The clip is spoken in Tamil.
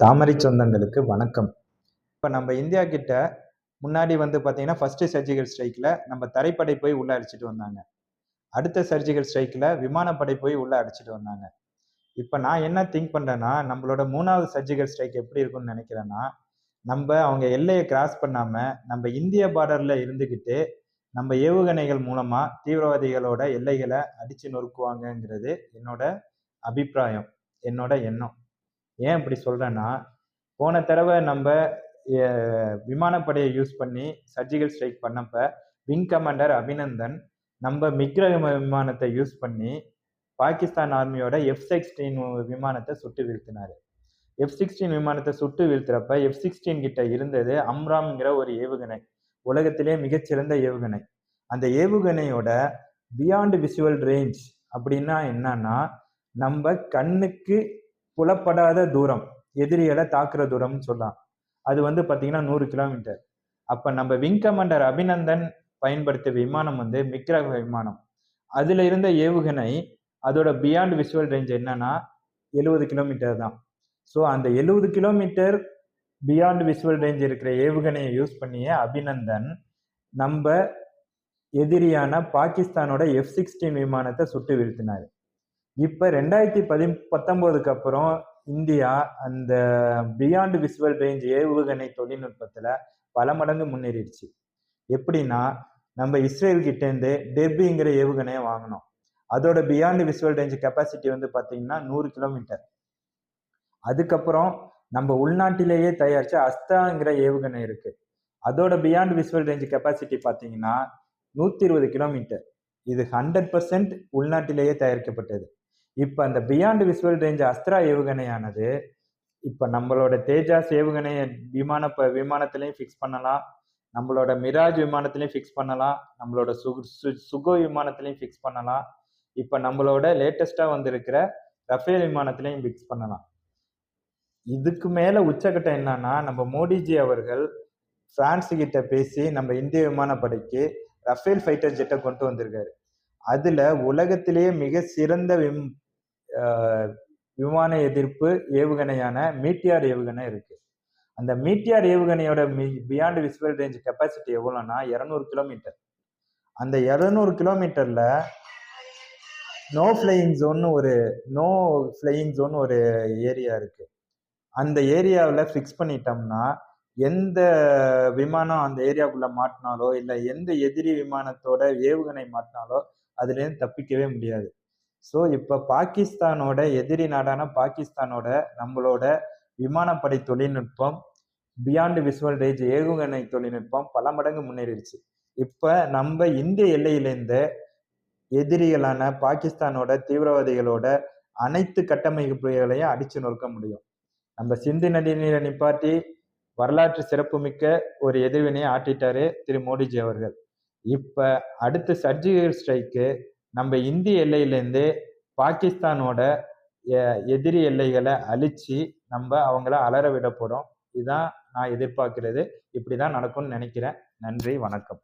தாமரை சொந்தங்களுக்கு வணக்கம். இப்போ நம்ம இந்தியா கிட்ட முன்னாடி வந்து பார்த்தீங்கன்னா ஃபர்ஸ்ட் சர்ஜிக்கல் ஸ்ட்ரைக்கில் நம்ம தரைப்படை போய் உள்ளே அடிச்சிட்டு வந்தாங்க. அடுத்த சர்ஜிக்கல் ஸ்ட்ரைக்கில் விமானப்படை போய் உள்ளே அடிச்சிட்டு வந்தாங்க. இப்போ நான் என்ன திங்க் பண்ணுறேன்னா நம்மளோட மூணாவது சர்ஜிக்கல் ஸ்ட்ரைக் எப்படி இருக்கும்னு நினைக்கிறேன்னா நம்ம அவங்க எல்லையை கிராஸ் பண்ணாமல் நம்ம இந்திய பார்டரில் இருந்துக்கிட்டு நம்ம ஏவுகணைகள் மூலமாக தீவிரவாதிகளோட எல்லைகளை அடித்து நொறுக்குவாங்கங்கிறது என்னோட அபிப்பிராயம் என்னோட எண்ணம். ஏன் இப்படி சொல்கிறேன்னா போன தடவை நம்ம விமானப்படையை யூஸ் பண்ணி சர்ஜிக்கல் ஸ்ட்ரைக் பண்ணப்ப விங் கமாண்டர் அபிநந்தன் நம்ம மிக்ர விமானத்தை யூஸ் பண்ணி பாகிஸ்தான் ஆர்மியோட எஃப் சிக்ஸ்டீன் விமானத்தை சுட்டு வீழ்த்தினார். எஃப் சிக்ஸ்டீன் விமானத்தை சுட்டு வீழ்த்துறப்ப எஃப் சிக்ஸ்டீன் கிட்ட இருந்தது அம்ராம்ங்கிற ஒரு ஏவுகணை. உலகத்திலே மிகச்சிறந்த ஏவுகணை. அந்த ஏவுகணையோட பியாண்ட் விசுவல் ரேஞ்ச் அப்படின்னா என்னன்னா நம்ம கண்ணுக்கு புலப்படாத தூரம் எதிரிகளை தாக்குற தூரம்னு சொல்லலாம். அது வந்து பார்த்தீங்கன்னா நூறு கிலோமீட்டர் அப்போ நம்ம விங் கமாண்டர் அபிநந்தன் பயன்படுத்திய விமானம் வந்து மிக்ரக விமானம். அதில் இருந்த ஏவுகணை அதோட பியாண்ட் விசுவல் ரேஞ்ச் என்னன்னா எழுபது கிலோமீட்டர் தான். ஸோ அந்த எழுபது கிலோமீட்டர் பியாண்ட் விசுவல் ரேஞ்ச் இருக்கிற ஏவுகணையை யூஸ் பண்ணிய அபிநந்தன் நம்ம எதிரியான பாகிஸ்தானோட எஃப் சிக்ஸ்டீன் விமானத்தை சுட்டு வீழ்த்தினார். இப்போ ரெண்டாயிரத்தி பதி பத்தொம்போதுக்கு அப்புறம் இந்தியா அந்த பியாண்ட் விசுவல் ரேஞ்ச் ஏவுகணை தொழில்நுட்பத்தில் பல மடங்கு முன்னேறிடுச்சு. எப்படின்னா நம்ம இஸ்ரேல் கிட்டேருந்து டெப்பிங்கிற ஏவுகணையை வாங்கினோம். அதோட பியாண்ட் விசுவல் ரேஞ்ச் கெப்பாசிட்டி வந்து பார்த்தீங்கன்னா நூறு கிலோமீட்டர். அதுக்கப்புறம் நம்ம உள்நாட்டிலேயே தயாரிச்ச அஸ்தாங்கிற ஏவுகணை இருக்கு. அதோட பியாண்ட் விசுவல் ரேஞ்ச் கெப்பாசிட்டி பார்த்தீங்கன்னா நூற்றி இருபது கிலோமீட்டர். இது ஹண்ட்ரட் பர்சன்ட் உள்நாட்டிலேயே தயாரிக்கப்பட்டது. இப்போ அந்த பியாண்ட் விசுவல் ரேஞ்ச் அஸ்த்ரா ஏவுகணையானது இப்போ நம்மளோட தேஜாஸ் ஏவுகணை விமான ப- விமானத்திலையும் ஃபிக்ஸ் பண்ணலாம். நம்மளோட மிராஜ் விமானத்திலையும் ஃபிக்ஸ் பண்ணலாம். நம்மளோட சு சு- சுகோ விமானத்திலையும் ஃபிக்ஸ் பண்ணலாம். இப்போ நம்மளோட லேட்டஸ்ட்டாக வந்திருக்கிற ரஃபேல் விமானத்திலையும் ஃபிக்ஸ் பண்ணலாம். இதுக்கு மேலே உச்சக்கட்டம் என்னன்னா நம்ம மோடிஜி அவர்கள் பிரான்ஸ் கிட்ட பேசி நம்ம இந்திய விமானப்படைக்கு ரஃபேல் ஃபைட்டர் ஜெட்டை கொண்டு வந்திருக்காரு. அதுல உலகத்திலேயே மிக சிறந்த விம் விமான எதிர்ப்பு ஏவுகணையான மீட்டியார் ஏவுகணை இருக்கு. அந்த மீட்டியார் ஏவுகணையோட பியாண்ட் விசுவல் ரேஞ்ச் கெப்பாசிட்டி எவ்வளோன்னா இரநூறு கிலோமீட்டர் அந்த இரநூறு கிலோமீட்டர்ல நோ ஃப்ளையிங் ஜோன் ஒரு நோ ஃப்ளையிங் ஜோன் ஒரு ஏரியா இருக்கு. அந்த ஏரியாவில் ஃபிக்ஸ் பண்ணிட்டோம்னா எந்த விமானம் அந்த ஏரியாவுக்குள்ள மாட்டினாலோ இல்லை எந்த எதிரி விமானத்தோட ஏவுகணை மாட்டினாலோ அதுலேருந்து தப்பிக்கவே முடியாது. ஸோ இப்போ பாகிஸ்தானோட எதிரி நாடான பாகிஸ்தானோட நம்மளோட விமானப்படை தொழில்நுட்பம் பியாண்டு விசுவல் ரேஜ் ஏவுகணை தொழில்நுட்பம் பல மடங்கு முன்னேறிடுச்சு. இப்போ நம்ம இந்திய எல்லையிலேருந்து எதிரிகளான பாகிஸ்தானோட தீவிரவாதிகளோட அனைத்து கட்டமைப்புகளையும் அடிச்சு நொறுக்க முடியும். நம்ம சிந்து நதி நீரை நிப்பாட்டி வரலாற்று சிறப்புமிக்க ஒரு எதிர்வினையை ஆட்டிட்டாரு திரு மோடிஜி அவர்கள். இப்ப அடுத்த சர்ஜிக்கல் ஸ்ட்ரைக்கு நம்ம இந்திய எல்லையிலேருந்து பாகிஸ்தானோட எ- எதிரி எல்லைகளை அழிச்சு நம்ம அவங்கள அலற விட போகிறோம் இதுதான் நான் எதிர்பார்க்கிறது. இப்படிதான் நடக்கும்னு நினைக்கிறேன். நன்றி வணக்கம்.